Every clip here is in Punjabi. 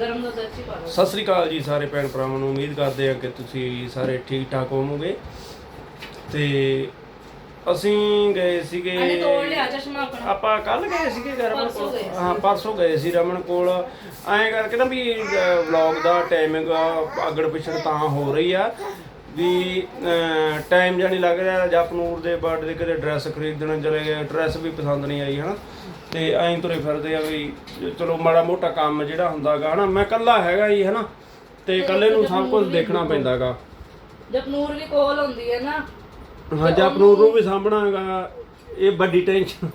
ਗਰਮ ਦੁੱਧ ਅੱਛੀ ਪਾ ਲਓ ਸਤਿ ਸ੍ਰੀ ਅਕਾਲ ਜੀ ਸਾਰੇ ਭੈਣ ਭਰਾਵਾਂ ਨੂੰ। ਉਮੀਦ ਕਰਦੇ ਹਾਂ ਕਿ ਤੁਸੀਂ ਸਾਰੇ ਠੀਕ ਠਾਕ ਹੋਵੋਗੇ। ਤੇ ਅਸੀਂ ਗਏ ਸੀਗੇ ਅਨੇ ਤੋੜ ਲਿਆ ਚਸ਼ਮਾ ਆਪਣਾ। ਆਪਾਂ ਕੱਲ ਗਏ ਸੀਗੇ ਰਮਨ ਪਰਸੋਂ ਕੋਲ ਗਏ। ਹਾਂ ਪਰਸੋਂ ਗਏ ਸੀ ਰਮਨ ਕੋਲ। ਐਂ ਕਰਕੇ ਨਾ ਵੀ ਵਲੌਗ ਦਾ ਟਾਈਮਿੰਗ ਅਗੜ ਪਿਛੜ ਤਾਂ ਹੋ ਰਹੀ ਆ। ਵੀ ਟਾਈਮ ਜਾਨੀ ਲੱਗ ਰਿਹਾ ਜਪਨੂਰ ਦੇ ਬਰਥਡੇ ਦੇ ਕਿਤੇ ਡਰੈਸ ਖਰੀਦਣ ਚਲੇ ਗਏ ਡਰੈਸ ਵੀ ਪਸੰਦ ਨਹੀਂ ਆਈ ਹਨਾ? ਤੇ ਐਂ ਤੁਰੇ ਫਿਰਦੇ ਆ ਵੀ ਚਲੋ ਮਾੜਾ ਮੋਟਾ ਕੰਮ ਜਿਹੜਾ ਹੁੰਦਾਗਾ ਹਨਾ? ਮੈਂ ਕੱਲਾ ਹੈਗਾ ਜੀ ਹਨਾ? ਤੇ ਇਕੱਲੇ ਨੂੰ ਸਭ ਕੁਝ ਦੇਖਣਾ ਪੈਂਦਾਗਾ। ਜਪਨੂਰ ਵੀ ਕੋਲ ਹੁੰਦੀ ਹੈ ਨਾ ਹਾਂ ਜਪਨੂਰ ਨੂੰ ਵੀ ਸਾਂਭਣਾਗਾ। ਇਹ ਵੱਡੀ ਟੈਨਸ਼ਨ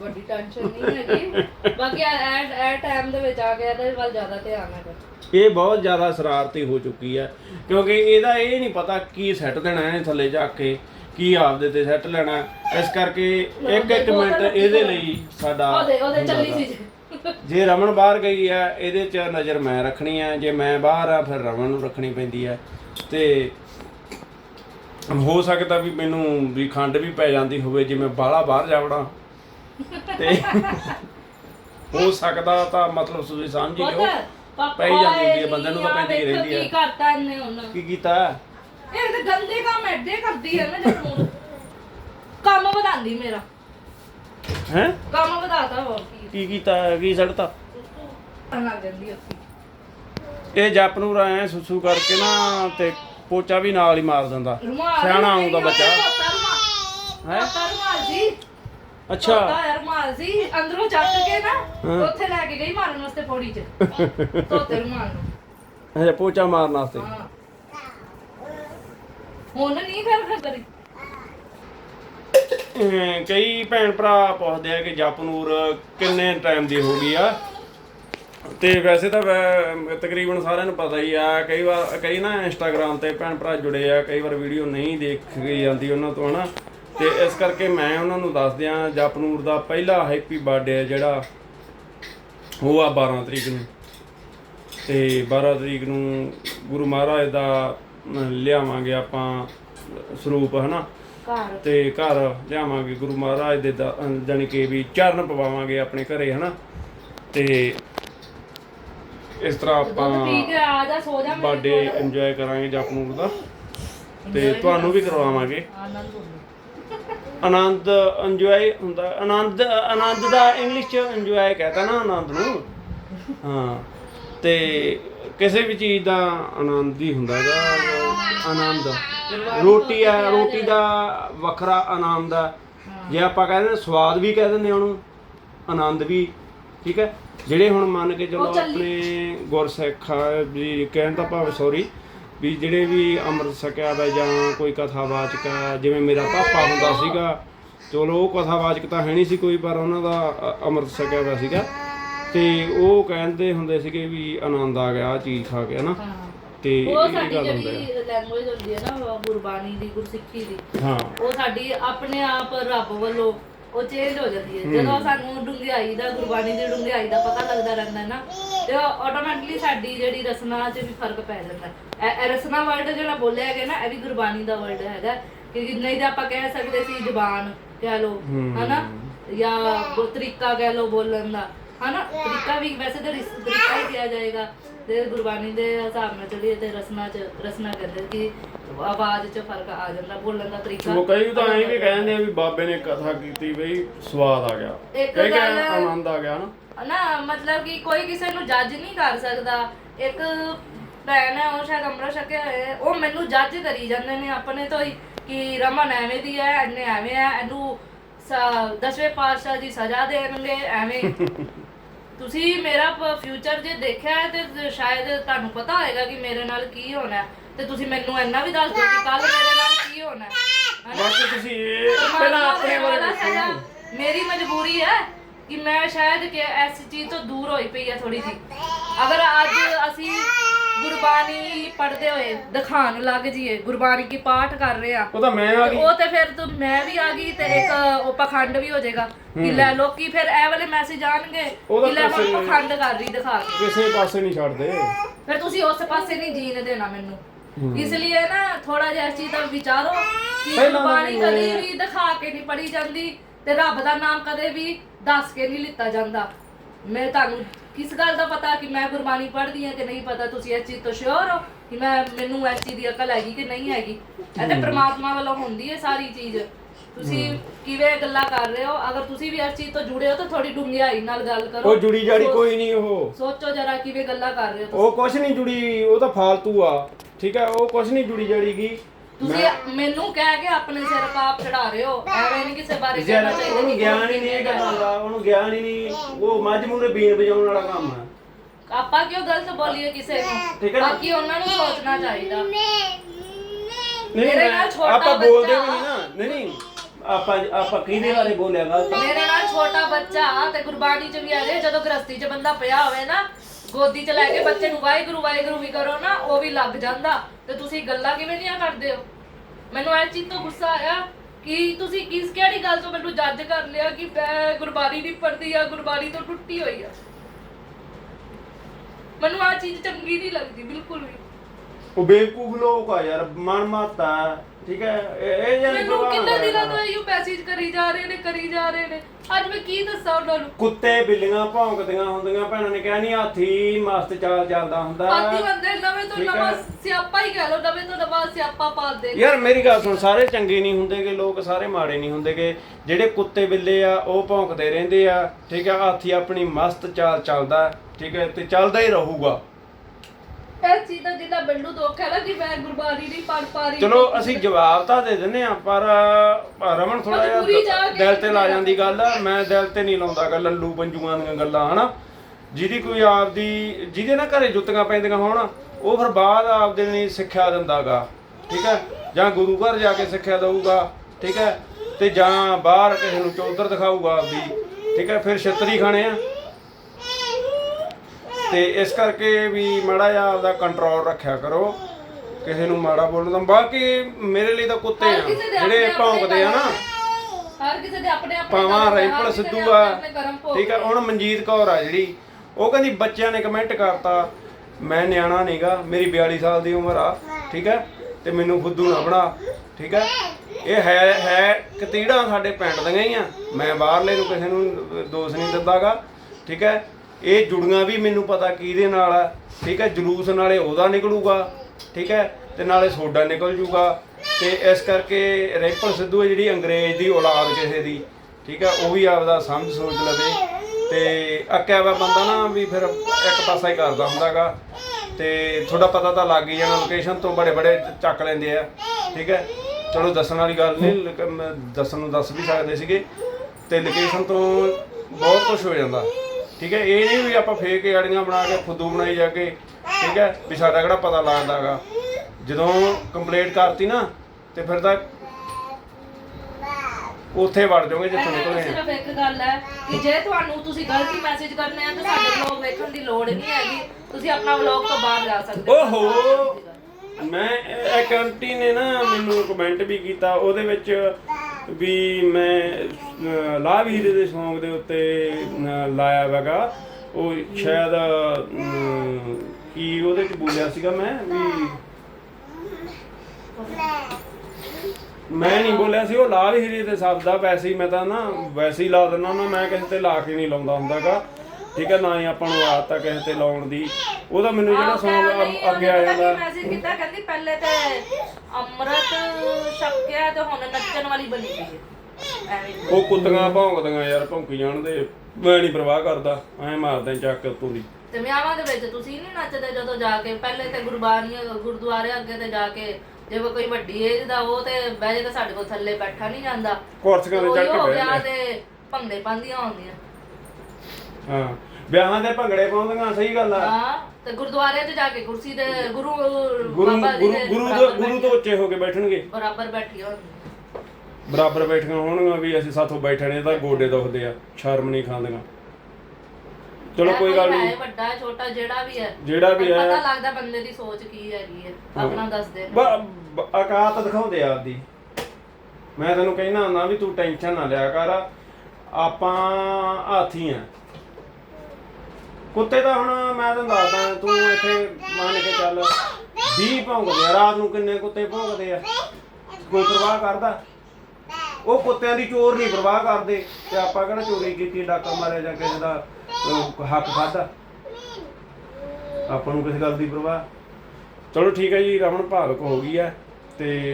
ਵੱਡੀ ਟੈਨਸ਼ਨ ਨਹੀਂ ਹੈਗੀ। ਬਾਕੀ ਐਟ ਐਟ ਟਾਈਮ ਦੇ ਵਿੱਚ ਆ ਗਿਆ ਇਹਦੇ ਵੱਲ ਜ਼ਿਆਦਾ ਧਿਆਨ ਹੈ ਇਹ ਬਹੁਤ ਜ਼ਿਆਦਾ ਸ਼ਰਾਰਤੀ ਹੋ ਚੁੱਕੀ ਹੈ ਕਿਉਂਕਿ ਇਹਦਾ ਇਹ ਨਹੀਂ ਪਤਾ ਕੀ ਸੈੱਟ ਦੇਣਾ ਹੈ ਥੱਲੇ ਜਾ ਕੇ ਕੀ ਆਪਦੇ ਤੇ ਸੈੱਟ ਲੈਣਾ। ਇਸ ਕਰਕੇ ਇੱਕ ਇੱਕ ਮਿੰਟ ਇਹਦੇ ਲਈ ਸਾਡਾ ਉਹਦੇ ਉਹਦੇ ਹੁੰਦਾ ਚੱਲੀ ਗਾ। ਸੀ ਜੇ। ਰਮਨ ਬਾਹਰ ਗਈ ਹੈ ਇਹਦੇ 'ਚ ਨਜ਼ਰ ਮੈਂ ਰੱਖਣੀ ਹੈ। ਜੇ ਮੈਂ ਬਾਹਰ ਆ ਫਿਰ ਰਮਨ ਨੂੰ ਰੱਖਣੀ ਪੈਂਦੀ ਹੈ। ਤੇ ਹੋ ਸਕਦਾ ਵੀ ਮੈਨੂੰ ਵੀ ਖੰਡ ਵੀ ਪੈ ਜਾਂਦੀ ਹੋਵੇ ਜੇ ਮੈਂ ਬਾਹਲਾ ਬਾਹਰ ਜਾਵੜਾ। ਤੇ ਹੋ ਸਕਦਾ ਤਾਂ ਮਤਲਬ ਤੁਸੀਂ ਸਮਝ ਹੀ। ਲਿਓ ਪੈ ਜਾਂਦੀ ਹੁੰਦੀ ਹੈ, ਬੰਦੇ ਨੂੰ ਤਾਂ ਪੈਂਦੀ ਹੀ ਰਹਿੰਦੀ ਹੈ। ਕੀ ਕਰਤਾ ਇਹਨੇ ਹੁਣ। ਕੀ ਕੀਤਾ? ਇਹ ਤਾਂ ਗੰਦੇ ਕੰਮ ਐਡੇ ਕਰਦੀ ਹੈ ਨਾ ਜਪਨੂਰ ਕੰਮ ਵਧਾਉਂਦੀ ਮੇਰਾ। ਹੈ? ਕੰਮ ਵਧਾਤਾ ਹੋਰ ਕੀ। ਕੀ ਕੀਤਾ ਕੀ ਸੜਤਾ? ਕਰਨ ਲੱਗ ਜਾਂਦੀ ਉੱਥੇ। ਇਹ ਜਪ ਨੂੰ ਆਏ ਸੁਸੂ ਕਰਕੇ ਨਾ ਤੇ ਪੋਚਾ ਵੀ ਨਾਲ ਹੀ ਮਾਰ ਦਿੰਦਾ। ਰੁਮਾਲ ਸਿਆਣਾ ਆਉਂਦਾ ਬੱਚਾ। ਹੈ? ਰੁਮਾਲ ਸੀ ਅੱਛਾ। ਰੁਮਾਲ ਸੀ ਅੰਦਰੋਂ ਚੱਕ ਕੇ ਨਾ। ਉੱਥੇ ਲੈ ਕੇ ਗਈ ਮਾਰਨ ਵਾਸਤੇ ਪੌੜੀ 'ਚ। ਧੋਤੇ ਰੁਮਾਲ ਨੂੰ। ਅੱਛਾ ਪੋਚਾ ਮਾਰਨ ਵਾਸਤੇ। ਹਾਂ। ਹੁਣ ਨਹੀਂ ਕਰ। ਕਰੀ ਕਈ ਭੈਣ ਭਰਾ ਪੁੱਛਦੇ ਆ ਕਿ ਜਪਨੂਰ ਕਿੰਨੇ ਟਾਈਮ ਦੀ ਹੋ ਗਈ ਆ? ਤੇ ਵੈਸੇ ਤਾਂ ਵੈ- ਤਕਰੀਬਨ ਸਾਰਿਆਂ ਨੂੰ ਪਤਾ ਹੀ ਆ ਕਈ ਵਾਰ ਕਈ ਨਾ ਇੰਸਟਾਗ੍ਰam ਤੇ ਭੈਣ ਭਰਾ ਜੁੜੇ ਆ ਕਈ ਵਾਰ ਵੀਡੀਓ ਨਹੀਂ ਦੇਖੀ ਜਾਂਦੀ ਉਹਨਾਂ ਤੋਂ ਹਨਾ? ਤੇ ਇਸ ਕਰਕੇ ਮੈਂ ਉਹਨਾਂ ਨੂੰ ਦੱਸ ਦਿਆਂ ਜਪਨੂਰ ਦਾ ਪਹਿਲਾ ਹੈਪੀ ਬਰਥਡੇ ਜਿਹੜਾ ਉਹ ਆ 12 ਤਰੀਕ ਨੂੰ। ਤੇ 12 ਤਰੀਕ ਨੂੰ ਗੁਰੂ ਮਹਾਰਾਜ ਦਾ ਅਮ, ਲਿਆਵਾਂਗੇ ਆਪਾਂ ਸਰੂਪ ਹਨਾ? ਘਰ। ਤੇ ਘਰ ਲਿਆਵਾਂਗੇ ਗੁਰੂ ਮਹਾਰਾਜ ਦੇ ਦ- ਅਹ ਜਾਣੀ ਕਿ ਵੀ ਚਰਨ ਪਵਾਵਾਂਗੇ ਆਪਣੇ ਘਰੇ ਹਨਾ? ਤੇ ਇਸ ਤਰ੍ਹਾਂ ਆਪਾਂ ਪੀ ਕੇ ਆ ਜਾ ਸੋ ਜਾ ਮੇਰੇ ਬਰਥਡੇ ਕੋਲ। ਇੰਜੋਏ ਕਰਾਂਗੇ ਜਪਨੂਰ ਦਾ। ਤੇ ਤੁਹਾਨੂੰ ਵੀ ਕਰਵਾਵਾਂਗੇ। ਆਨੰਦ ਇੰਜੋਏ ਹੁੰਦਾ ਆਨੰਦ ਆਨੰਦ ਦਾ ਇੰਗਲਿਸ਼ ਚ ਇੰਜੋਏ ਕਹਤਾ ਨਾ ਆਨੰਦ ਨੂੰ। ਹਾਂ ਤੇ ਕਿਸੇ ਵੀ ਚੀਜ਼ ਦਾ ਆਨੰਦ ਹੀ ਹੁੰਦਾ ਗਾ ਆਨੰਦ। ਰੋਟੀ ਆ ਰੋਟੀ ਦਾ ਵੱਖਰਾ ਆਨੰਦ ਆ। ਜੇ ਆਪਾਂ ਕਹਿੰਦੇ ਸਵਾਦ ਵੀ ਕਹਿ ਦਿੰਦੇ ਆ ਉਹਨੂੰ ਆਨੰਦ ਵੀ ਠੀਕ ਹੈ? ਜਿਹੜੇ ਹੁਣ ਮੰਨ ਕੇ ਚਲੋ। ਆਪਣੇ ਗੁਰਸਿੱਖ ਵੀ ਕਹਿਣ ਦਾ ਭਾਵ ਸੌਰੀ ਵੀ ਜਿਹੜੇ ਵੀ ਅੰਮ੍ਰਿਤ ਛਕਿਆ ਵਾ ਜਾਂ ਕੋਈ ਕਥਾਵਾਚਕ ਆ ਜਿਵੇਂ ਮੇਰਾ ਪਾਪਾ ਹੁੰਦਾ ਸੀਗਾ ਚਲੋ ਉਹ ਕਥਾਵਾਚਕ ਤਾਂ ਹੈ ਨਹੀਂ ਸੀ ਕੋਈ ਪਰ ਉਹਨਾਂ ਦਾ ਅ- ਅੰਮ੍ਰਿਤ ਛਕਿਆ ਵਾ ਸੀਗਾ। ਤੇ ਉਹ ਕਹਿੰਦੇ ਹੁੰਦੇ ਸੀਗੇ ਵੀ ਆਨੰਦ ਆ ਗਿਆ ਆ ਚੀਜ਼ ਖਾ ਕੇ ਹਨਾ? ਤੇ ਉਹ ਇਹ ਸਾਡੀ ਗੱਲ ਹੁੰਦਾ ਜਿਹੜੀ ਲੈਂਗੁਏਜ ਹੁੰਦੀ ਹੈ ਨਾ ਉਹ ਗੁਰਬਾਣੀ ਦੀ ਗੁਰਸਿੱਖੀ ਦੀ ਹਾਂ। ਉਹ ਸਾਡੀ ਆਪਣੇ ਆਪ ਰੱਬ ਵੱਲੋਂ ਉਹ ਚੇਂਜ ਹੋ ਜਾਂਦੀ ਹੈ। ਜਦੋਂ ਸਾਨੂੰ ਡੁੰਗਿਆਈ ਦਾ ਗੁਰਬਾਣੀ ਦੀ ਡੁੰਗਿਆਈ ਦਾ ਪਤਾ ਲੱਗਦਾ ਰਹਿੰਦਾ ਹੈ ਨਾ ਤੇ ਆਟੋਮੈਟਿਕਲੀ ਸਾਡੀ ਜਿਹੜੀ ਰਸਨਾ 'ਚ ਵੀ ਫ਼ਰਕ ਪੈ ਜਾਂਦਾ ਹੈ। ਇਹ- ਇਹ ਰਸਨਾ ਵਰਡ ਜਿਹੜਾ ਬੋਲਿਆ ਗਿਆ ਨਾ ਇਹ ਵੀ ਗੁਰਬਾਣੀ ਦਾ ਵਰਡ ਹੈਗਾ। ਕਿ ਨਹੀਂ ਤਾਂ ਆਪਾਂ ਕਹਿ ਸਕਦੇ ਸੀ ਜ਼ੁਬਾਨ ਕਹਿ ਲਓ ਹਨਾ? ਜਾਂ ਉਹ ਤਰੀਕਾ ਕਹਿ ਲਓ ਬੋਲਣ ਦਾ ਹਨਾ? ਤਰੀਕਾ ਵੀ ਵੈਸੇ ਤਾਂ ਰਿਸ- ਤਰੀਕਾ ਹੀ ਕਿਹਾ ਜਾਏਗਾ। ਤੇ ਗੁਰਬਾਣੀ ਦੇ ਹਿਸਾਬ ਨਾਲ ਚੱਲੀਏ ਤੇ ਰਸਨਾ 'ਚ ਰਸਨਾ ਕਹਿੰਦੇ ਕਿ ਆਵਾਜ਼ 'ਚ ਫ਼ਰਕ ਆ ਜਾਂਦਾ ਬੋਲਣ ਦਾ ਤਰੀਕਾ। ਉਹ ਕਈ ਤਾਂ ਐਂ ਵੀ ਕਹਿੰਦੇ ਆ ਵੀ ਬਾਬੇ ਨੇ ਕਥਾ ਕੀਤੀ ਬਈ ਸਵਾਦ ਆ ਗਿਆ। ਇੱਕ ਕਈ ਕਹਿੰਦੇ ਗੱਲ- ਆਨੰਦ ਆ ਗਿਆ ਨਾ? ਨਾ ਮਤਲਬ ਕਿ ਕੋਈ ਕਿਸੇ ਨੂੰ ਜੱਜ ਨਹੀਂ ਕਰ ਸਕਦਾ। ਇੱਕ ਭੈਣ ਹੈ ਉਹ ਸ਼ਾਇਦ ਅੰਮ੍ਰਿਤ ਛਕਿਆ ਹੋਇਆ ਹੈ, ਉਹ ਮੈਨੂੰ ਜੱਜ ਕਰੀ ਜਾਂਦੇ ਨੇ ਆਪਣੇ ਤੋਂ ਹੀ ਕਿ ਰਮਨ ਐਵੇਂ ਦੀ ਹੈ ਇਹਨੇ ਐਵੇਂ ਹੈ ਇਹਨੂੰ ਸ- ਦਸਵੇਂ ਪਾਤਸ਼ਾਹ ਦੀ ਸਜ਼ਾ ਦੇਣਗੇ ਐਵੇਂ। ਤੁਸੀਂ ਮੇਰਾ ਫਿਊਚਰ ਜੇ ਦੇਖਿਆ ਹੈ ਤੇ ਸ਼ਾਇਦ ਤੁਹਾਨੂੰ ਪਤਾ ਹੋਏਗਾ ਕਿ ਮੇਰੇ ਨਾਲ ਕੀ ਹੋਣਾ ਹੈ। ਤੇ ਤੁਸੀਂ ਮੈਨੂੰ ਇੰਨਾ ਵੀ ਦੱਸ ਦਿਓ ਕਿ ਕੱਲ ਮੇਰੇ ਨਾਲ ਕੀ ਹੋਣਾ ਹੈ। ਹਨਾ? ਬਾਕੀ ਤੁਸੀਂ ਇਹ ਪਹਿਲਾਂ ਆਪਣੇ ਬਾਰੇ ਦੱਸੋ। ਮੇਰੀ ਮਜਬੂਰੀ ਹੈ ਕਿ ਮੈਂ ਸ਼ਾਇਦ ਕਿ ਇਸ ਚੀਜ਼ ਤੋਂ ਦੂਰ ਹੋਈ ਪਈ ਹੈ ਥੋੜੀ ਜੀ ਅਗਰ ਅੱਜ ਅਸੀਂ ਗੁਰਬਾਣੀ ਪੜ੍ਹਦੇ ਹੋਏ ਦਿਖਾਣ ਲੱਗ ਜੀਏ ਗੁਰਬਾਣੀ ਕੀ ਪਾਠ ਕਰ ਰਹੇ ਆ ਉਹ ਤਾਂ ਮੈਂ ਆ ਗਈ। ਉਹ ਤੇ ਫਿਰ ਤੂੰ ਮੈਂ ਵੀ ਆ ਗਈ ਤੇ ਇੱਕ ਉਹ ਪਖੰਡ ਵੀ ਹੋ ਜਾਏਗਾ ਕਿ ਲੈ ਲੋਕੀ ਫਿਰ ਇਹ ਵਾਲੇ ਮੈਸੇਜ ਆਣਗੇ ਉਹਦਾ ਕਿ ਲੈ ਪਖੰਡ ਕਰ ਰਹੀ ਦਿਖਾ ਕੇ। ਕਿਸੇ ਪਾਸੇ ਨਹੀਂ ਛੱਡਦੇ। ਫਿਰ ਤੁਸੀਂ ਉਸ ਪਾਸੇ ਨਹੀਂ ਜੀਣ ਦੇਣਾ ਮੈਨੂੰ। ਇਸ ਲਈ ਨਾ ਥੋੜਾ ਜਿਹਾ ਇਸ ਚੀਜ਼ ਦਾ ਵਿਚਾਰੋ ਕਿ ਮੈਂ- ਕਦੇ ਵੀ ਦਿਖਾ ਕੇ ਨਹੀਂ ਪੜੀ ਜਾਂਦੀ ਤੇ ਰੱਬ ਦਾ ਨਾਮ ਕਦੇ ਵੀ ਦੱਸ ਕੇ ਨਹੀਂ ਲਿੱਤਾ ਜਾਂਦਾ। ਮੈਂ ਤੁਹਾਨੂੰ ਕਿਸ ਗੱਲ ਦਾ ਪਤਾ ਕਿ ਮੈਂ ਗੁਰਬਾਣੀ ਪੜ੍ਹਦੀ ਹਾਂ ਕਿ ਨਹੀਂ ਪਤਾ? ਤੁਸੀਂ ਇਸ ਚੀਜ਼ ਤੋਂ ਸ਼ੋਰ ਹੋ ਕਿ ਮੈਂ ਮੈਨੂੰ ਇਸ ਚੀਜ਼ ਦੀ ਅਕਲ ਹੈਗੀ ਕਿ ਨਹੀਂ ਹੈਗੀ? ਇਹ ਤੇ ਪ੍ਰਮਾਤਮਾ ਵੱਲੋਂ ਹੁੰਦੀ ਹੈ ਸਾਰੀ ਚੀਜ਼। ਤੁਸੀਂ ਕਿਵੇਂ ਗੱਲਾਂ ਕਰ ਰਹੇ ਹੋ? ਅਗਰ ਤੁਸੀਂ ਵੀ ਇਸ ਚੀਜ਼ ਤੋਂ ਜੁੜੇ ਹੋ ਤਾਂ ਥੋੜੀ ਡੂੰਘਾਈ ਨਾਲ ਗੱਲ ਕਰੋ। ਉਹ ਜੁੜੀ ਜਾੜੀ ਕੋਈ ਨਹੀਂ ਉਹ। ਸੋਚੋ ਜਰਾ ਕਿਵੇਂ ਗੱਲਾਂ ਕਰ ਰਹੇ ਹੋ ਉਹ ਕੁਛ ਨਹੀਂ ਜੁੜੀ ਉਹ ਤਾਂ ਫਾਲਤੂ ਆ। ਠੀਕ ਹੈ ਉਹ ਕੁਛ ਨਹੀਂ ਜੁੜੀ ਜਾੜੀਗੀ ਤੁਸੀਂ ਮੈਨੂੰ ਕਹਿ ਕੇ ਆਪਣੇ ਸਿਰ ਪਾਪ ਚੜਾ ਰਹੇ ਹੋ। ਐਵੇਂ ਨਹੀਂ ਕਿਸੇ ਬਾਰੇ ਯਾਰ ਕਹਿਣਾ ਚਾਹੀਦਾ ਉਹਨੂੰ ਕਿ ਗਿਆਨ ਹੀ ਨਹੀਂ ਇਹ ਗੱਲਾਂ ਦਾ ਉਹਨੂੰ ਗਿਆਨ ਹੀ ਨਹੀਂ। ਉਹ ਮੱਝ ਮੂਰੇ ਬੀਨ ਵਜਾਉਣ ਵਾਲਾ ਕੰਮ ਆ ਆਪਾਂ ਕਿਉਂ ਗਲਤ ਬੋਲੀਏ ਕਿਸੇ ਠੀਕ ਨੂੰ ਹੈ ਨਾ? ਬਾਕੀ ਉਹਨਾਂ ਨੂੰ ਸੋਚਣਾ ਚਾਹੀਦਾ। ਨਹੀਂ ਮੇਰੇ ਨਾਲ ਛੋਟਾ ਆਪਾਂ ਬੋਲਦੇ ਵੀ ਨਹੀਂ ਨਾ। ਨਹੀਂ ਨਹੀਂ। ਆਪਾਂ ਆਪਾਂ ਕਿਹਦੇ ਬਾਰੇ ਬੋਲਿਆ ਗਲਤ ਮੇਰੇ ਨਾਲ ਛੋਟਾ ਬੱਚਾ ਤੇ ਗੁਰਬਾਣੀ ਚ ਵੀ ਆ ਜੇ ਜਦੋਂ ਗ੍ਰਸਤੀ ਚ ਬੰਦਾ ਪਿਆ ਹੋਵੇ ਨਾ ਗੋਦੀ ਚ ਲੈ ਕੇ ਬੱਚੇ ਨੂੰ ਵਾਹਿਗੁਰੂ ਵਾਹਿਗੁਰੂ ਵੀ ਕਰੋ ਨਾ ਉਹ ਵੀ ਲੱਗ ਜਾਂਦਾ। ਤੇ ਤੁਸੀਂ ਗੱਲਾਂ ਕਿਵੇਂ ਨਹੀਂ ਕਰਦੇ ਹੋ? ਮੈਨੂੰ ਇਹ ਚੀਜ਼ ਤੋਂ ਗੁੱਸਾ ਆਇਆ ਕਿ ਤੁਸੀਂ ਕਿਸ ਕਿਹੜੀ ਗੱਲ ਤੋਂ ਮੈਨੂੰ ਜੱਜ ਕਰ ਲਿਆ ਕਿ ਮੈਂ ਗੁਰਬਾਣੀ ਨਹੀਂ ਪੜ੍ਹਦੀ ਆ ਗੁਰਬਾਣੀ ਤੋਂ ਟੁੱਟੀ ਹੋਈ ਆ? ਮੈਨੂੰ ਆ ਚੀਜ਼ ਚੰਗੀ ਨਹੀਂ ਲੱਗਦੀ ਬਿਲਕੁਲ ਵੀ। ਉਹ ਬੇਵਕੂਫ ਲੋਕ ਆ ਯਾਰ ਮਨ ਮਾਤਾ ਠੀਕ ਹੈ ਇਹ ਇਹ ਯਾਰ ਮੈਨੂੰ ਕਿੰਨੇ ਦਿਨਾਂ। ਤੋਂ ਇਹ ਮੈਸੇਜ ਕਰੀ ਜਾ ਰਹੇ ਨੇ ਕਰੀ ਜਾ ਰਹੇ ਨੇ। ਅੱਜ ਮੈਂ ਕੀ ਦੱਸਾਂ ਉਹਨਾਂ ਨੂੰ? ਕੁੱਤੇ ਬਿੱਲੀਆਂ ਭੌਂਕਦੀਆਂ ਹੁੰਦੀਆਂ ਭੈਣਾਂ ਨੇ ਕਿਹਾ ਨਹੀਂ ਹਾਥੀ ਮਸਤ ਚਾਲ ਚੱਲਦਾ ਹੁੰਦਾ। ਆਦੀ ਬੰਦੇ ਨਵੇਂ ਤੋਂ ਠੀਕ ਹੈ। ਨਵਾਂ ਸਿਆਪਾ ਹੀ ਕਹਿ ਲੋ ਨਵੇਂ ਤੋਂ ਨਵਾਂ ਸਿਆਪਾ ਪਾ ਦੇ ਯਾਰ ਮੇਰੀ ਗੱਲ ਸੁਣ ਸਾਰੇ ਚੰਗੇ ਨਹੀਂ ਹੁੰਦੇਗੇ ਲੋਕ ਸਾਰੇ ਮਾੜੇ ਨਹੀਂ ਹੁੰਦੇਗੇ। ਜਿਹੜੇ ਕੁੱਤੇ ਬਿੱਲੇ ਆ ਉਹ ਭੌਂਕਦੇ ਰਹਿੰਦੇ ਆ। ਠੀਕ ਹੈ ਹਾਥੀ ਆਪਣੀ ਮਸਤ ਚਾਲ ਚੱਲਦਾ ਠੀਕ ਹੈ ਤੇ ਚੱਲਦਾ ਹੀ ਰਹੂਗਾ। ਇਹ ਚੀਜ਼ ਦਾ ਜਿੱਦਾਂ ਮੈਨੂੰ ਦੁੱਖ ਹੈ ਨਾ ਕਿ ਮੈਂ ਗੁਰਬਾਣੀ ਨਹੀਂ ਪੜ ਪਾ ਰਹੀ ਚਲੋ ਅਸੀਂ ਜਵਾਬ ਤਾਂ ਦੇ ਦਿੰਨੇ ਆ ਪਰ ਰਮਨ ਥੋੜਾ ਮਜਬੂਰੀ ਜਾ ਜਿਹਾ ਕੇ ਦਿਲ ਤੇ ਲਾ ਜਾਂਦੀ ਗੱਲ ਮੈਂ ਦਿਲ ਤੇ ਨਹੀਂ ਲਾਉਂਦਾ ਗੱਲ ਲੱਲੂ ਪੰਜੂਆਂ ਦੀਆਂ ਗੱਲਾਂ ਹਨਾ? ਜਿਹਦੀ ਕੋਈ ਆਪਦੀ ਜਿਹਦੇ ਨਾਲ ਘਰੇ ਜੁੱਤੀਆਂ ਪੈਂਦੀਆਂ ਹੋਣ ਉਹ ਫਿਰ ਬਾਅਦ ਆਪਦੇ ਲਈ ਸਿੱਖਿਆ ਦਿੰਦਾਗਾ ਠੀਕ ਹੈ? ਜਾਂ ਗੁਰੂ ਘਰ ਜਾ ਕੇ ਸਿੱਖਿਆ ਦਊਗਾ ਠੀਕ ਹੈ? ਤੇ ਜਾਂ ਬਾਹਰ ਕਿਸੇ ਨੂੰ ਚੌਧਰ ਦਿਖਾਊਗਾ ਆਪਦੀ ਠੀਕ ਹੈ? ਫਿਰ ਛਤਰੀ ਖਾਣੇ ਆ। ਤੇ ਇਸ ਕਰਕੇ ਵੀ ਮਾੜਾ ਜਿਹਾ ਆਪਦਾ ਕੰਟਰੋਲ ਰੱਖਿਆ ਕਰੋ। ਕਿਸੇ ਨੂੰ ਮਾੜਾ ਬੋਲਣ ਦਾ ਬਾਕੀ ਮੇਰੇ ਲਈ ਤਾਂ ਕੁੱਤੇ ਆ। ਜਿਹੜੇ ਭੌਂਕਦੇ ਆ ਨਾ। ਹਰ ਕਿਸੇ ਦੇ ਆਪਣੇ ਆਪਣੇ ਪਾਵਾਂ ਦੇ ਸਿੱਧੂ ਆ। ਠੀਕ ਆ ਹੁਣ ਮਨਜੀਤ ਕੌਰ ਆ ਜਿਹੜੀ ਉਹ ਕਹਿੰਦੀ ਬੱਚਿਆਂ ਨੇ ਕਮੈਂਟ ਕਰਤਾ ਮੈਂ ਨਿਆਣਾ ਨਹੀਂਗਾ ਮੇਰੀ 42 ਸਾਲ ਦੀ ਉਮਰ ਆ ਠੀਕ ਹੈ ਤੇ ਮੈਨੂੰ ਫੁੱਦੂ ਨਾ ਬਣਾ ਠੀਕ ਹੈ ਇਹ ਹੈ ਹੈ ਕਤੀੜਾ ਸਾਡੇ ਪਿੰਡ ਦੀਆਂ ਹੀ ਆ। ਮੈਂ ਬਾਹਰਲੇ ਨੂੰ ਕਿਸੇ ਨੂੰ ਦੋਸ਼ ਨਹੀਂ ਦਿੰਦਾਗਾ ਠੀਕ ਹੈ ਇਹ ਜੁੜੀਆਂ ਵੀ ਮੈਨੂੰ ਪਤਾ ਕਿਹਦੇ ਨਾਲ ਆ, ਠੀਕ ਹੈ, ਜਲੂਸ ਨਾਲੇ ਉਹਦਾ ਨਿਕਲੂਗਾ, ਠੀਕ ਹੈ, ਤੇ ਨਾਲੇ ਸੋਡਾ ਨਿਕਲ ਜੂਗਾ, ਤੇ ਇਸ ਕਰਕੇ ਰੈਪਰ ਸਿੱਧੂ ਹੈ ਜਿਹੜੀ ਅੰਗਰੇਜ਼ ਦੀ ਔਲਾਦ ਕਿਸੇ ਦੀ, ਠੀਕ ਹੈ, ਉਹ ਵੀ ਆਪਦਾ ਸਮਝ ਸੋਚ ਲਵੇ, ਤੇ ਅੱਕਿਆ ਵਾ ਬੰਦਾ ਨਾ ਵੀ ਫਿਰ ਇੱਕ ਪਾਸਾ ਹੀ ਕਰਦਾ ਹੁੰਦਾਗਾ, ਤੇ ਤੁਹਾਡਾ ਪਤਾ ਤਾਂ ਲੱਗ ਹੀ ਜਾਣਾ ਲੋਕੇਸ਼ਨ ਤੋਂ ਬੜੇ ਬੜੇ ਚੱਕ ਲੈਂਦੇ ਆ, ਠੀਕ ਹੈ, ਚਲੋ ਦੱਸਣ ਵਾਲੀ ਗੱਲ ਨਹੀਂ, ਲੇਕਿਨ ਮੈਂ ਦੱਸਣ ਨੂੰ ਦੱਸ ਵੀ ਸਕਦੇ ਸੀਗੇ, ਤੇ ਲੋਕੇਸ਼ਨ ਤੋਂ ਬਹੁਤ ਕੁਝ ਹੋ ਜਾਂਦਾ। ਠੀਕ ਹੈ ਇਹ ਨਹੀਂ ਵੀ ਆਪਾਂ ਫੇਕ ਆੜੀਆਂ ਬਣਾ ਕੇ ਫੁੱਦੂ ਬਣਾਈ ਜਾ ਕੇ ਠੀਕ ਹੈ ਵੀ ਸਾਡਾ ਕਿਹੜਾ ਪਤਾ ਲੱਗਦਾਗਾ ਜਦੋਂ ਕੰਪਲੀਟ ਕਰਤੀ ਨਾ ਤੇ ਫਿਰ ਤਾਂ ਉੱਥੇ ਵੜ ਜਾਓਗੇ ਜਿੱਥੋਂ ਨਿਕਲੇ ਆ। ਸਿਰਫ ਇੱਕ ਗੱਲ ਹੈ ਕਿ ਜੇ ਤੁਹਾਨੂੰ ਤੁਸੀਂ ਗਲਤੀ ਮੈਸੇਜ ਕਰਨੇ ਆ ਤਾਂ ਸਾਡੇ ਵਲੌਗ ਵੇਖਣ ਦੀ ਲੋੜ ਨਹੀਂ ਹੈਗੀ। ਤੁਸੀਂ ਆਪਣਾ ਵਲੌਗ ਤੋਂ ਬਾਹਰ ਜਾ ਸਕਦੇ ਹੋ। ਓਹੋ! ਮੈਂ ਇੱਕ ਆਂਟੀ ਨੇ ਨਾ ਮੈਨੂੰ ਕਮੈਂਟ ਵੀ ਕੀਤਾ ਉਹਦੇ ਵਿੱਚ ਵੀ ਮੈਂ ਅਹ, ਲਾਭ ਹੀਰੇ ਦੇ ਸੌਂਕ ਦੇ ਉੱਤੇ ਲਾਇਆ ਵਗਾ ਉਹ ਸ਼ਾਇਦ ਕੀ ਉਹਦੇ ਚ ਬੋਲਿਆ ਸੀਗਾ ਮੈਂ ਵੀ ਮੈਂ ਨਹੀਂ ਬੋਲਿਆ ਸੀ ਉਹ ਲਾਭ ਹੀਰੇ ਦੇ ਸ਼ਬਦ ਆ ਵੈਸੇ ਹੀ ਮੈਂ ਤਾਂ ਨਾ ਵੈਸੇ ਹੀ ਲਾ ਦਿੰਦਾ ਹੁੰਦਾ ਮੈਂ ਕਿਸੇ ਤੇ ਲਾ ਕੇ ਨਹੀਂ ਲਾਉਂਦਾ ਹੁੰਦਾਗਾ। ਠੀਕ ਹੈ ਨਾ ਹੀ ਆਪਾਂ ਨੂੰ ਆਦਤ ਆ ਕਿਸੇ ਤੇ ਲਾਉਣ ਦੀ। ਉਹਦਾ ਮੈਨੂੰ ਜਿਹੜਾ Song ਅੱਗੇ ਆ ਜਾਂਦਾ। ਮੈਸੇਜ ਕੀਤਾ? ਕਹਿੰਦੀ ਪਹਿਲੇ ਤੇ ਅੰਮ੍ਰਿਤ ਛਕਿਆ ਤੇ ਹੁਣ ਨੱਚਣ ਵਾਲੀ ਬਣੀ ਗਈ ਐਵੇਂ। ਉਹ ਕੁੱਤੀਆਂ ਭੌਂਕਦੀਆਂ ਯਾਰ ਭੌਂਕੀ ਜਾਣਦੇ ਮੈਂ ਨਹੀਂ ਪਰਵਾਹ ਕਰਦਾ ਐ ਮਾਰਦਾ ਚੱਕ ਉੱਤੋਂ ਦੀ ਤੇ ਵਿਆਹਾਂ ਦੇ ਵਿੱਚ ਤੁਸੀਂ ਨਹੀਂ ਨੱਚਦੇ ਜਦੋਂ ਜਾ ਕੇ ਪਹਿਲੇ ਤੇ ਗੁਰਬਾਣੀ ਗੁਰਦੁਆਰੇ ਅੱਗੇ ਤੇ ਜਾ ਕੇ ਜੇ ਕੋਈ ਵੱਡੀ ਏਜ ਦਾ ਉਹ ਤੇ ਬਹਿ ਜੇ ਤਾਂ ਸਾਡੇ ਕੋਲ ਥੱਲੇ ਬੈਠਾ ਨਹੀਂ ਜਾਂਦਾ। ਕੁਰਸੀਆਂ ਤੇ ਚੜ ਕੇ ਬਹਿ ਜਾਂਦੇ। ਤੇ ਭੰਗੜੇ ਪਾਉਂਦੀਆਂ ਹੁੰਦੀਆਂ। ਹਾਂ। ਵਿਆਹਾਂ ਦੇ ਭੰਗੜੇ ਪਾਉਂਦੀਆਂ ਸਹੀ ਗੱਲ ਆ। ਹਾਂ ਤੇ ਗੁਰਦੁਆਰੇ 'ਚ ਜਾ ਕੇ ਕੁਰਸੀ ਤੇ ਗੁਰੂ ਗੁਰੂ ਬਾਬਾ ਜੀ ਗੁਰੂ ਦੇ ਗੁਰੂ ਬਰਾਬਰ ਤੋਂ ਗੁਰੂ ਤੋਂ ਉੱਚੇ ਹੋ ਕੇ ਬੈਠਣਗੇ। ਬਰਾਬਰ ਬੈਠੀਆਂ ਹੁੰਦੀਆਂ ਬਰਾਬਰ ਬੈਠੀਆਂ ਹੋਣਗੀਆਂ ਵੀ ਅਸੀਂ ਸਾਥੋਂ ਬੈਠਣੇ ਤਾਂ ਗੋਡੇ ਦੁਖਦੇ ਆ ਸ਼ਰਮ ਨਹੀਂ ਖਾਂਦੀਆਂ। ਚਲੋ ਕੋਈ ਗੱਲ ਨਹੀਂ। ਵੱਡਾ ਛੋਟਾ ਜਿਹੜਾ ਵੀ ਹੈ ਜਿਹੜਾ ਵੀ ਹੈ ਪਤਾ ਲੱਗਦਾ ਬੰਦੇ ਦੀ ਸੋਚ ਕੀ ਹੈਗੀ ਹੈ ਆਪਣਾ ਦੱਸਦੇ ਨੇ। ਬ- ਬ- ਔਕਾਤ ਦਿਖਾਉਂਦੇ ਆ ਆਪਦੀ। ਮੈਂ ਤੈਨੂੰ ਕਹਿਣਾ ਹੁੰਦਾ ਵੀ ਤੂੰ ਟੈਨਸ਼ਨ ਨਾ ਲਿਆ ਕਰ ਆਪਾਂ ਹਾਥੀ ਆ। ਕੁੱਤੇ ਤਾਂ ਹੁਣ ਮੈਂ ਤੈਨੂੰ ਦੱਸਦਾ ਤੂੰ ਇੱਥੇ ਮੰਨ ਕੇ ਚੱਲ 20 ਭੌਂਕਦੇ ਆ ਰਾਤ ਨੂੰ ਕਿੰਨੇ ਕੁੱਤੇ ਭੌਂਕਦੇ ਆ? ਕੋਈ ਪਰਵਾਹ ਕਰਦਾ? ਉਹ ਕੁੱਤਿਆਂ ਦੀ ਚੋਰ ਨਹੀਂ ਪਰਵਾਹ ਕਰਦੇ ਤੇ ਆਪਾਂ ਕਿਹੜਾ ਚੋਰੀ ਕੀਤੀ ਡਾਕਾ ਮਾਰਿਆ ਜਾਂ ਕਿਸੇ ਦਾ ਅਹ, ਹੱਕ ਖਾਦਾ ਆਪਾਂ ਨੂੰ ਕਿਸੇ ਗੱਲ ਦੀ ਪਰਵਾਹ? ਚਲੋ ਠੀਕ ਹੈ ਜੀ ਰਮਨ ਭਾਵਕ ਹੋ ਗਈ ਹੈ ਤੇ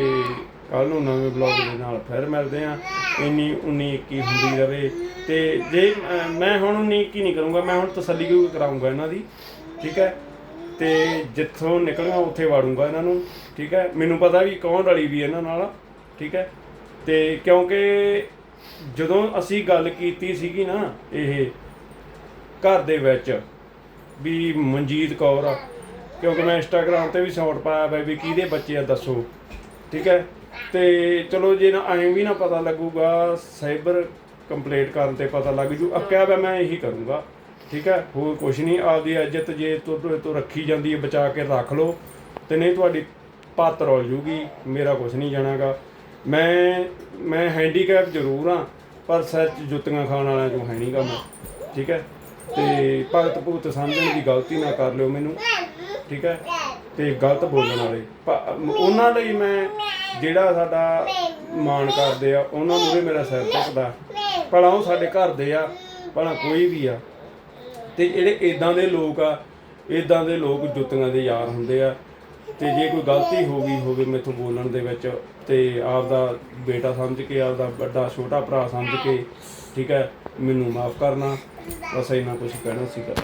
ਕੱਲ ਨੂੰ ਨਵੇਂ ਬਲੌਗ ਦੇ ਨਾਲ ਫਿਰ ਮਿਲਦੇ ਆ। ਇੰਨੀ 19 21 ਹੁੰਦੀ ਰਵੇ। ਤੇ ਜੇ ਅਹ, ਮੈਂ ਹੁਣ 19 21 ਨਹੀਂ ਕਰੂੰਗਾ ਮੈਂ ਹੁਣ ਤਸੱਲੀ ਕਿਉਂ ਕਰਾਉਂਗਾ ਇਹਨਾਂ ਦੀ ਠੀਕ ਹੈ? ਤੇ ਜਿੱਥੋਂ ਨਿਕਲਣਾ ਉੱਥੇ ਵਾੜੂੰਗਾ ਇਹਨਾਂ ਨੂੰ ਠੀਕ ਹੈ? ਮੈਨੂੰ ਪਤਾ ਵੀ ਕੌਣ ਰਲੀ ਵੀ ਇਹਨਾਂ ਨਾਲ ਠੀਕ ਹੈ? ਤੇ ਕਿਉਂਕਿ ਜਦੋਂ ਅਸੀਂ ਗੱਲ ਕੀਤੀ ਸੀਗੀ ਨਾ ਇਹ ਘਰ ਦੇ ਵਿੱਚ ਵੀ ਮਨਜੀਤ ਕੌਰ ਆ, ਕਿਉਂਕਿ ਮੈਂ ਇੰਸਟਾਗ੍ਰam ਤੇ ਵੀ ਸ਼ਾਰਟ ਪਾਇਆ ਹੋਇਆ ਵੀ ਕਿਹਦੇ ਬੱਚੇ ਆ ਦੱਸੋ ਠੀਕ ਹੈ? ਤੇ ਚਲੋ ਜੇ ਨਾ ਐਂ ਵੀ ਨਾ ਪਤਾ ਲੱਗੂਗਾ ਸਾਈਬਰ ਕੰਪਲੇਂਟ ਕਰਨ ਤੇ ਪਤਾ ਲੱਗ ਜੂ। ਅੱਕਿਆ ਵਾ ਮੈਂ ਇਹੀ ਕਰੂੰਗਾ। ਠੀਕ ਹੈ? ਹੋਰ ਕੁਛ ਨਹੀਂ। ਆਪਦੀ ਇੱਜ਼ਤ ਜੇ ਤੁਹਾਡੇ ਤੋਂ ਰੱਖੀ ਜਾਂਦੀ ਹੈ, ਬਚਾ ਕੇ ਰੱਖ ਲਓ। ਤੇ ਨਹੀਂ ਤੁਹਾਡੀ ਪੱਤ ਰੋਲ ਜੂਗੀ। ਮੇਰਾ ਕੁਛ ਨਹੀਂ ਜਾਣਾਗਾ। ਮੈਂ ਮੈਂ ਹੈਂਡੀਕੈਪ ਜ਼ਰੂਰ ਆ ਪਰ ਸੱਚ ਜੁੱਤੀਆਂ ਖਾਣ ਵਾਲਿਆਂ ਚੋਂ ਹੈ ਨਹੀਂਗਾ ਮੈਂ। ਠੀਕ ਹੈ? ਤੇ ਭਗਤ ਭੂਤ ਸਮਝਣ ਦੀ ਗਲਤੀ ਨਾ ਕਰ ਲਿਓ ਮੈਨੂੰ। ਠੀਕ ਹੈ? ਤੇ ਗਲਤ ਬੋਲਣ ਵਾਲੇ। ਪ- ਉਹਨਾਂ ਲਈ ਮੈਂ ਜਿਹੜਾ ਸਾਡਾ ਮਾਣ ਕਰਦੇ ਆ, ਉਹਨਾਂ ਨੂੰ ਵੀ ਮੇਰਾ ਸਿਰ ਝੁਕਦਾ। ਭਲਾ ਉਹ ਸਾਡੇ ਘਰ ਦੇ ਆ, ਭਲਾ ਕੋਈ ਵੀ ਆ। ਤੇ ਜਿਹੜੇ ਇਦਾਂ ਦੇ ਲੋਕ ਆ ਇਦਾਂ ਦੇ ਲੋਕ ਜੁੱਤੀਆਂ ਦੇ ਯਾਰ ਹੁੰਦੇ ਆ। ਤੇ ਜੇ ਕੋਈ ਗਲਤੀ ਹੋ ਗਈ ਹੋਵੇ ਮੈਥੋਂ ਬੋਲਣ ਦੇ ਵਿੱਚ, ਤੇ ਆਪਦਾ ਬੇਟਾ ਸਮਝ ਕੇ, ਆਪਦਾ ਵੱਡਾ ਛੋਟਾ ਭਰਾ ਸਮਝ ਕੇ, ਠੀਕ ਹੈ, ਮੈਨੂੰ ਮਾਫ ਕਰਨਾ। ਬਸ ਇੰਨਾ ਕੁਝ ਕਹਿਣਾ ਸੀਗਾ।